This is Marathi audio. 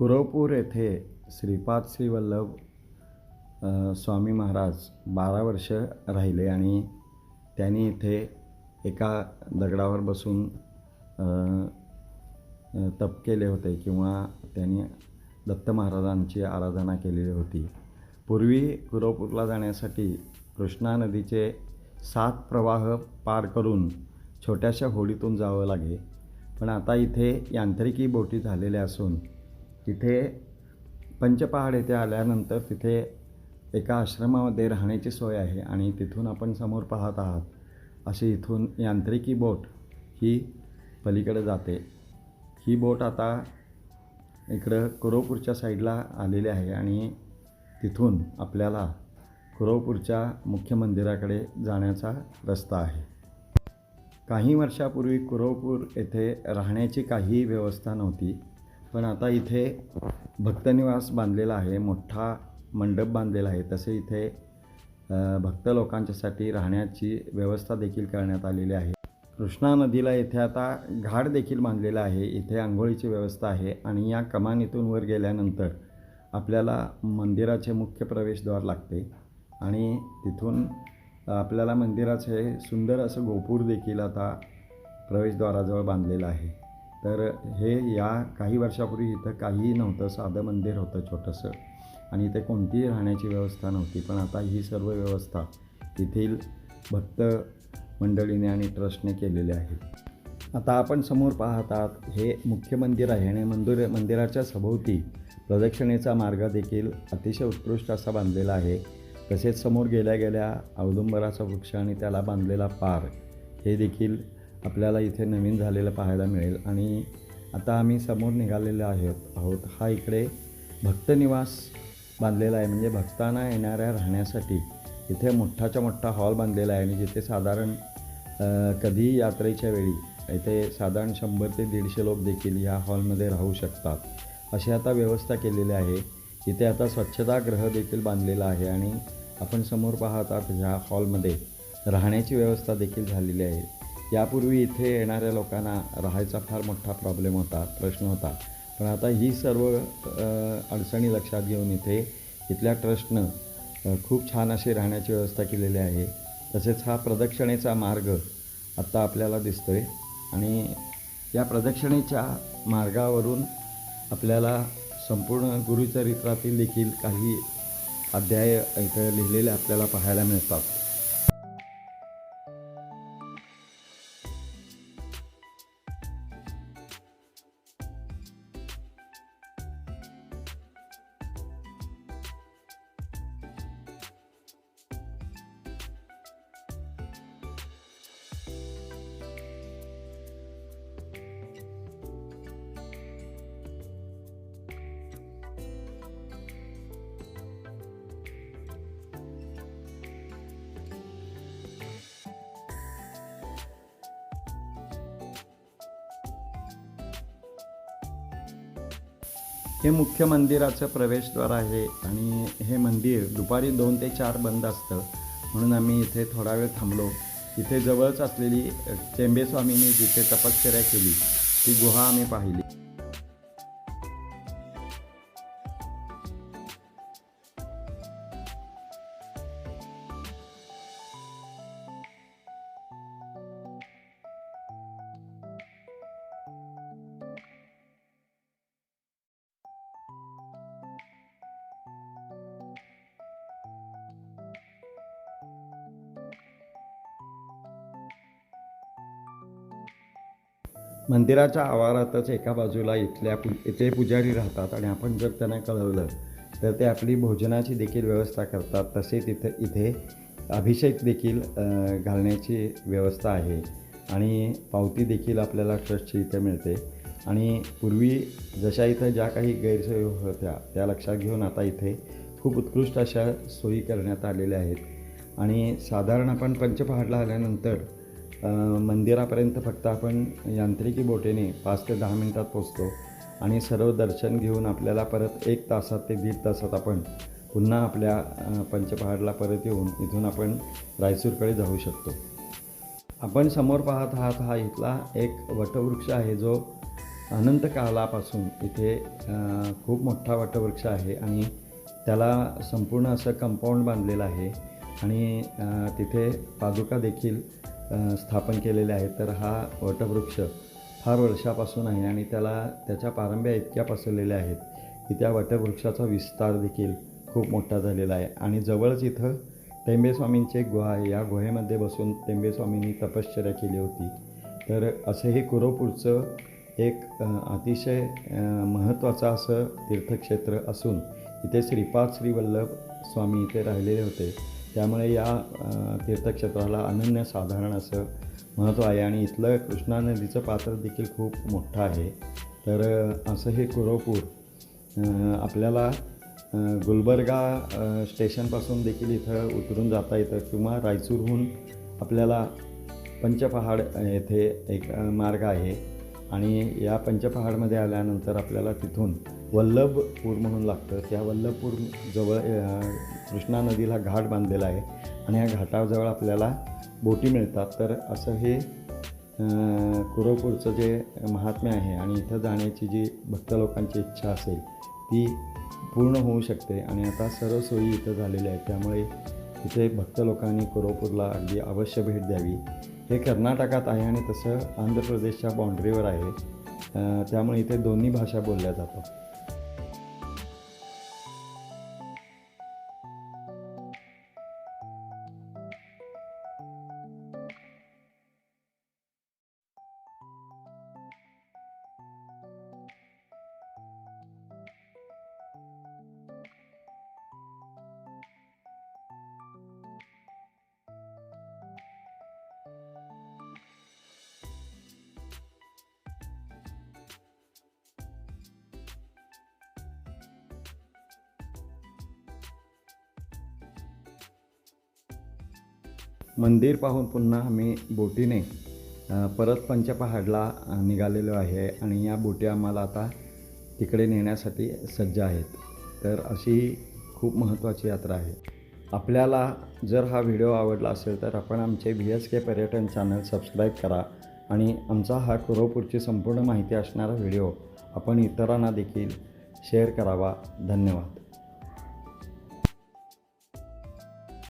कुरवपूर येथे श्रीपाद श्रीवल्लभ स्वामी महाराज बारा वर्ष राहिले आणि त्यांनी इथे एका दगडावर बसून तप केले होते किंवा त्यांनी दत्त महाराजांची आराधना केलेली होती. पूर्वी कुरवपूरला जाण्यासाठी कृष्णा नदीचे सात प्रवाह पार करून छोट्याशा होडीतून जावं लागे पण आता इथे यांत्रिकी बोटी झालेल्या असून तिथे पंचपहाड येथे आल्यानंतर तिथे एका आश्रमामध्ये राहण्याची सोय आहे आणि तिथून आपण समोर पाहत आहात अशी इथून यांत्रिकी बोट ही पलीकडे जाते. ही बोट आता इकडं कुरवपूरच्या साईडला आलेली आहे आणि तिथून आपल्याला कुरवपूरच्या मुख्य मंदिराकडे जाण्याचा रस्ता आहे. काही वर्षापूर्वी कुरवपूर येथे राहण्याची काहीही व्यवस्था नव्हती. पण आता इथे भक्तनिवास बांधलेला आहे मोठा मंडप बांधलेला आहे. तसे इथे भक्त लोकांच्यासाठी राहण्याची व्यवस्था देखील करण्यात आलेली आहे. कृष्णा नदीला येथे आता घाट देखील बांधलेला आहे. इथे आंघोळीची व्यवस्था आहे आणि या कमानीतून वर गेल्यानंतर आपल्याला मंदिराचे मुख्य प्रवेशद्वार लागते आणि तिथून आपल्याला मंदिराचे सुंदर असं गोपूर देखील आता प्रवेशद्वाराजवळ बांधलेलं आहे. तर हे या काही वर्षापूर्वी इथं काहीही नव्हतं. साधं मंदिर होतं छोटंसं. आणि इथे कोणतीही राहण्याची व्यवस्था नव्हती. पण आता ही सर्व व्यवस्था येथील भक्त मंडळीने आणि ट्रस्टने केलेली आहे. आता आपण समोर पाहत आहात हे मुख्य मंदिर आहे आणि मंदिर मंदिराच्या सभोवती प्रदक्षिणेचा मार्ग देखील अतिशय उत्कृष्ट असा बांधलेला आहे. तसेच समोर गेल्या गेल्या औदुंबराचा वृक्ष आणि त्याला बांधलेला पार हे देखील आपल्याला इथे नवीन झालेलं पाहायला मिळेल. आणि आता आम्ही समोर निघालेले आहोत आहोत. हा इकडे भक्तनिवास बांधलेला आहे. म्हणजे भक्तांना येणाऱ्या राहण्यासाठी इथे मोठाच्या मोठा हॉल बांधलेला आहे. आणि जिथे साधारण कधीही यात्रेच्या वेळी इथे साधारण शंभर ते दीडशे लोक देखील या हॉलमध्ये राहू शकतात. अशी आता व्यवस्था केलेली आहे. इथे आता स्वच्छतागृह देखील बांधलेला आहे. आणि आपण समोर पाहतात ह्या हॉलमध्ये राहण्याची व्यवस्था देखील झालेली आहे. यापूर्वी इथे येणाऱ्या लोकांना राहायचा फार मोठा प्रॉब्लेम होता प्रश्न होता. पण आता ही सर्व अडचणी लक्षात घेऊन इथे इथल्या ट्रस्टनं खूप छान अशी राहण्याची व्यवस्था केलेली आहे. तसेच हा प्रदक्षिणेचा मार्ग आत्ता आपल्याला दिसतो आहे आणि या प्रदक्षिणेच्या मार्गावरून आपल्याला संपूर्ण गुरुचरित्रातील देखील काही अध्याय इथं लिहिलेले आपल्याला पाहायला मिळतात. हे मुख्य मंदिराचं प्रवेशद्वार आहे आणि हे मंदिर दुपारी दोन ते चार बंद असतं. म्हणून आम्ही इथे थोडा वेळ थांबलो. इथे जवळच असलेली अ, जिथे तपश्चर्या केली ती गुहा आम्ही पाहिली. मंदिराच्या आवारातच एका बाजूला इथल्या पु इथे पुजारी राहतात आणि आपण जर त्यांना कळवलं तर ते आपली भोजनाची देखील व्यवस्था करतात. तसेच इथे इथे अभिषेक देखील घालण्याची व्यवस्था आहे. आणि पावती देखील आपल्याला ट्रस्टची इथे मिळते. आणि पूर्वी जशा इथं ज्या काही गैरसोयी होत्या त्या लक्षात घेऊन आता इथे खूप उत्कृष्ट अशा सोयी करण्यात आलेल्या आहेत. आणि साधारण आपण पंचपहाडला आल्यानंतर मंदिरापर्यंत फक्त आपण यांत्रिकी बोटीने पाच ते दहा मिनटात पोचतो आणि सर्व दर्शन घेऊन आपल्याला परत एक तासात ते दीड तासात आपण पुन्हा आपल्या पंचपहाडला परत येऊन इथून आपण रायसूरकडे जाऊ शकतो. आपण समोर पाहत आहात हा इथला एक वटवृक्ष आहे जो अनंत कालापासून इथे खूप मोठा वटवृक्ष आहे आणि त्याला संपूर्ण असं कंपाऊंड बांधलेलं आहे आणि तिथे पादुका देखील स्थापन केलेले आहेत. तर हा वटवृक्ष फार वर्षापासून आहे आणि त्याला त्याच्या पारंब्या इतक्या पसरलेल्या आहेत की त्या वटवृक्षाचा विस्तार देखील खूप मोठा झालेला आहे. आणि जवळच इथं टेंबेस्वामींची एक गुहा आहे. या गुहेमध्ये बसून टेंबेस्वामींनी तपश्चर्या केली होती. तर असं हे कुरोपूरचं एक अतिशय महत्त्वाचं असं तीर्थक्षेत्र असून इथे श्रीपाद श्रीवल्लभ स्वामी इथे राहिलेले होते. त्यामुळे या तीर्थक्षेत्राला अनन्यसाधारण असं महत्त्व आहे आणि इथलं कृष्णा नदीचं पात्र देखील खूप मोठं आहे. तर असं हे कुरोपूर आपल्याला गुलबर्गा स्टेशनपासून देखील इथं उतरून जाता येतं किंवा रायचूरहून आपल्याला पंचपहाड येथे एक मार्ग आहे. आणि या पंचपहाडमध्ये आल्यानंतर आपल्याला तिथून वल्लभपूर म्हणून लागतं. त्या वल्लभपूर जवळ कृष्णा नदीला घाट बांधलेला आहे आणि या घाटाजवळ आपल्याला बोटी मिळतात. तर असं हे कुरवपूरचं जे महात्म्य आहे आणि इथं जाण्याची जी भक्त लोकांची इच्छा असेल ती पूर्ण होऊ शकते. आणि आता सर्व सोयी इथं झालेल्या आहेत. त्यामुळे इथे भक्त लोकांनी कुरवपूरला अगदी अवश्य भेट द्यावी. हे कर्नाटकात आहे आणि तसं आंध्र प्रदेशच्या बाँड्रीवर आहे. त्यामुळे इथे दोन्ही भाषा बोलल्या जातात. मंदिर पाहून पुन्हा आम्ही बोटीने परत पंचपहाडला निघालेलो आहे आणि या बोटी आम्हाला आता तिकडे नेण्यासाठी सज्ज आहेत. तर अशी खूप महत्त्वाची यात्रा आहे. आपल्याला जर हा व्हिडिओ आवडला असेल तर आपण आमचे व्ही एस के पर्यटन चॅनल सबस्क्राईब करा आणि आमचा हा कुरोपूरची संपूर्ण माहिती असणारा व्हिडिओ आपण इतरांना देखील शेअर करावा. धन्यवाद.